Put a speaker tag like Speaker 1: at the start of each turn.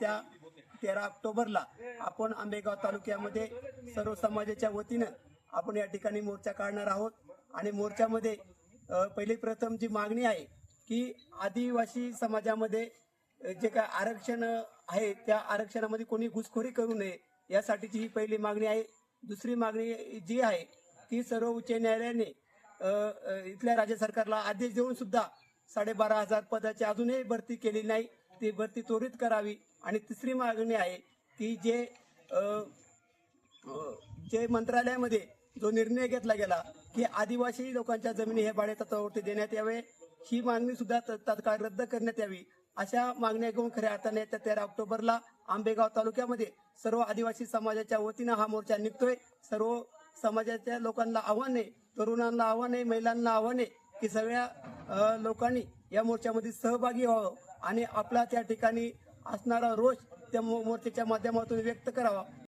Speaker 1: येत्या तेरा ऑक्टोबरला आपण आंबेगाव तालुक्यामध्ये सर्व समाजाच्या वतीनं आपण या ठिकाणी मोर्चा काढणार आहोत. आणि मोर्चामध्ये पहिली प्रथम जी मागणी आहे की आदिवासी समाजामध्ये जे काय आरक्षण आहे त्या आरक्षणामध्ये कोणी घुसखोरी करू नये यासाठीची ही पहिली मागणी आहे. दुसरी मागणी जी आहे की सर्व उच्च न्यायालयाने इथल्या राज्य सरकारला आदेश देऊन सुद्धा साडेबारा हजार पदाची अजूनही भरती केली नाही. ती भरती त्वरित करावी. आणि तिसरी मागणी आहे की जे जे मंत्रालयामध्ये जो निर्णय घेतला गेला की आदिवासी लोकांच्या जमिनी हे भाडेतत्वावरती देण्यात यावे ही मागणी सुद्धा त- तात्काळ रद्द करण्यात यावी. अशा मागण्या घेऊन खऱ्या अर्थाने येत्या तेरा ऑक्टोबरला आंबेगाव तालुक्यामध्ये सर्व आदिवासी समाजाच्या वतीनं हा मोर्चा निघतोय. सर्व समाजाच्या लोकांना आव्हान आहे तरुणांना आव्हान आहे महिलांना आव्हान आहे की सगळ्या लोकांनी या मोर्चामध्ये सहभागी व्हावं आणि आपला त्या ठिकाणी असणारा रोष त्या मो- मोर्चाच्या माध्यमातून व्यक्त करावा.